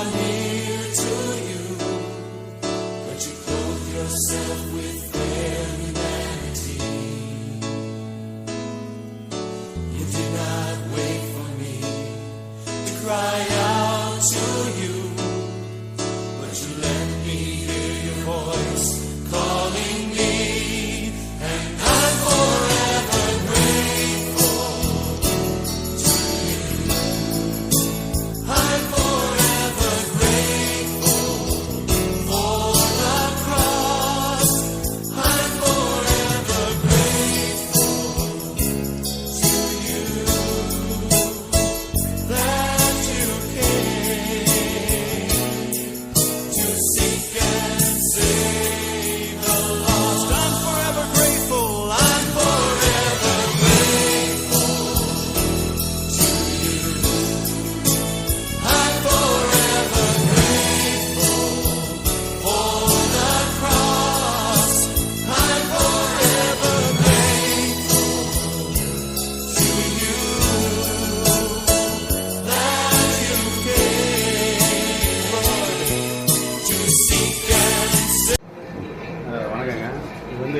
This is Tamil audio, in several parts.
Amém.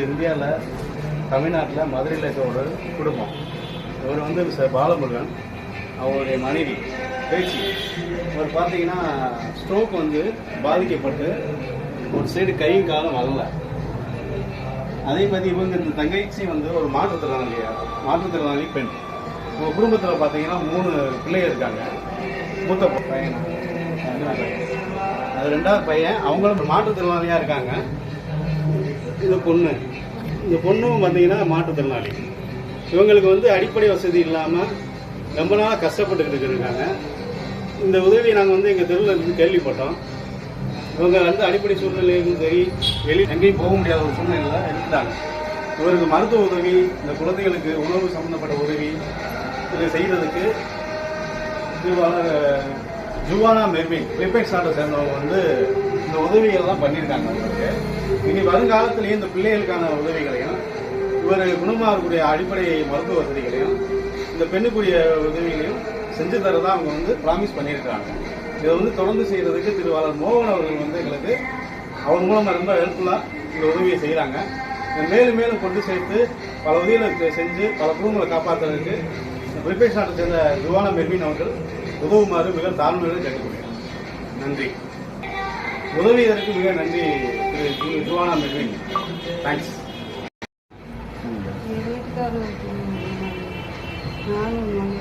இந்தியாவில் தமிழ்நாட்டில் மதுரையில் இருக்க ஒரு குடும்பம். இவர் வந்து சார் பாலமுருகன் அவருடைய மனைவி பேச்சு. இவர் பார்த்தீங்கன்னா ஸ்ட்ரோக் வந்து பாதிக்கப்பட்டு ஒரு சைடு கையும் காலம் வரல அதே மாதிரி இவங்க இந்த தங்கச்சி வந்து ஒரு மாற்றுத்திறனாளியா மாற்றுத்திறனாளி பெண். உங்கள் குடும்பத்தில் பார்த்தீங்கன்னா மூணு பிள்ளைங்க இருக்காங்க. மூத்த பையன். அது ரெண்டாவது பையன் அவங்களும் மாற்றுத்திறனாளியாக இருக்காங்க. இது பொண்ணு. இந்த பொண்ணும் பார்த்தீங்கன்னா மாற்றுத்திறனாளி. இவங்களுக்கு வந்து அடிப்படை வசதி இல்லாமல் ரொம்ப நாளாக கஷ்டப்பட்டுக்கிட்டு இருக்காங்க இந்த உதவியை நாங்கள் வந்து எங்கள் தெருவில் இருந்து கேள்விப்பட்டோம். இவங்க வந்து அடிப்படை சூழ்நிலையும் சரி வெளியே எங்கேயும் போக முடியாத ஒரு சூழ்நிலையில் இருந்தாங்க. இவருக்கு மருத்துவ உதவி இந்த குழந்தைகளுக்கு உணவு சம்மந்தப்பட்ட உதவி இதை செய்கிறதுக்கு ஜுவானா மெர்வின் பிரிபேட் நாட்டை சேர்ந்தவங்க வந்து இந்த உதவிகள்லாம் பண்ணியிருக்காங்க அவங்களுக்கு. இனி வருங்காலத்திலேயே இந்த பிள்ளைகளுக்கான உதவிகளையும் இவர் குணமாகக்கூடிய அடிப்படை மருத்துவ வசதிகளையும் இந்த பெண்ணுக்குரிய உதவிகளையும் செஞ்சு தரதான் அவங்க வந்து ப்ராமிஸ் பண்ணியிருக்காங்க இதை வந்து தொடர்ந்து செய்கிறதுக்கு திருவாளர் மோகன் அவர்கள் வந்து எங்களுக்கு அவர் மூலமாக ரொம்ப ஹெல்ப்ஃபுல்லாக இந்த உதவியை செய்கிறாங்க மேலும் மேலும் கொண்டு சேர்த்து பல உதவிகளை செஞ்சு பல குடும்பங்களை காப்பாற்றுறதுக்கு பிலிப்பைன்ஸ் நாட்டை சேர்ந்த ஜுவானா மெர்மின் அவர்கள் உதவுமாறு மிக தாழ்மையுடன் கேட்டுக்கொள்கிறேன். நன்றி. உதவியதற்கு மிக நன்றி திரு ஜுவானா மெர்வின். தேங்க்ஸ் நானும் என்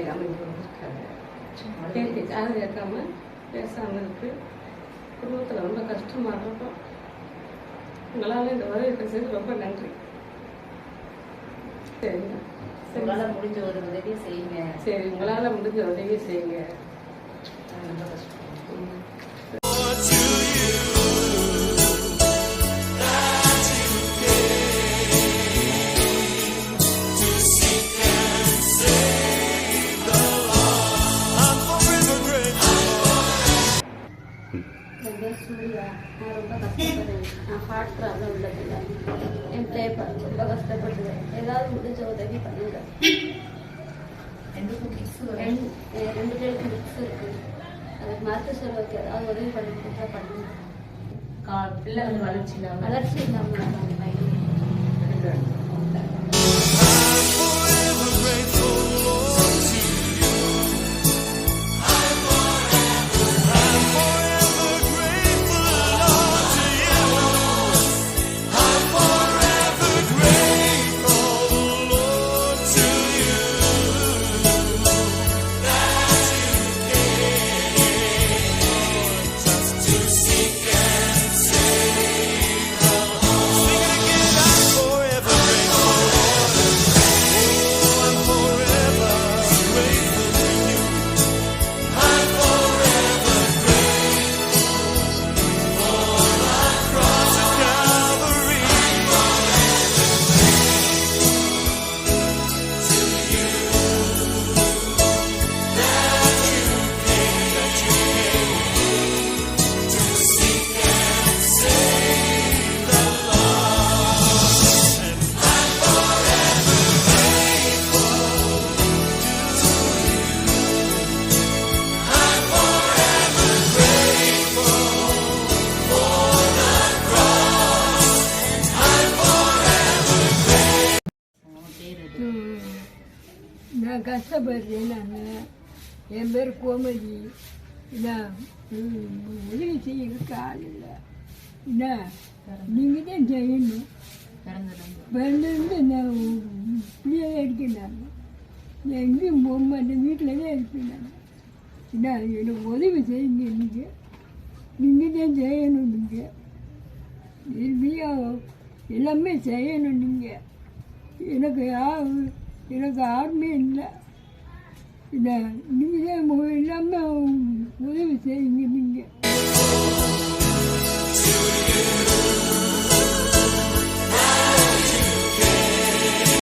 இல்லாமல் இங்கே வந்திருக்காங்க பேத்தி காது கேட்காம பேசாமல் இருக்கு. குடும்பத்தில் ரொம்ப கஷ்டமாக இருக்கும் உங்களால் இந்த உதவி செய்து ரொம்ப நன்றி. சரிங்க. சரி. உங்களால் முடிஞ்ச ஒரு உதவி செய்யுங்க. சரி உங்களால் முடிஞ்ச உதவி செய்யுங்க. ரொம்ப கஷ்டம். ஹார்ட் ப்ராப்ளம் உள்ளதில்ல என் பிள்ளைய ரொம்ப கஷ்டப்படுறேன் ஏதாவது முடிஞ்ச உதவி பண்ணுங்க ரெண்டு பேருக்கு மிக்ஸ் இருக்கு அதுக்கு மருத்துவ செலவுக்கு ஏதாவது உதவி பண்ணி கொடுத்தா பண்ணுங்க பிள்ளை வந்து வளர்ச்சி இல்லாமல் வளர்ச்சி இல்லாமல் நான் கஷ்டப்படுறேன் நான் என் பேர் கோமதி. என்ன? உதவி செய்யறதுக்கு ஆள் இல்லை. என்ன? நீங்கள் தான் செய்யணும் பிறந்திருந்து நான் இப்படியே இருக்கேன் நான். எங்கேயும் போக மாட்டேன். வீட்டில் தான் இருப்பேன் நான். என்ன எனக்கு உதவி செய்யுங்க நீங்கள் நீங்கள் தான் செய்யணும் நீங்கள் இறுதியாக எல்லாமே செய்யணும் நீங்கள் எனக்கு யா- எனக்கு யாருமே இல்லை. இதை நீங்கள் தான் எல்லாமே உதவி செய்யுங்க நீங்கள்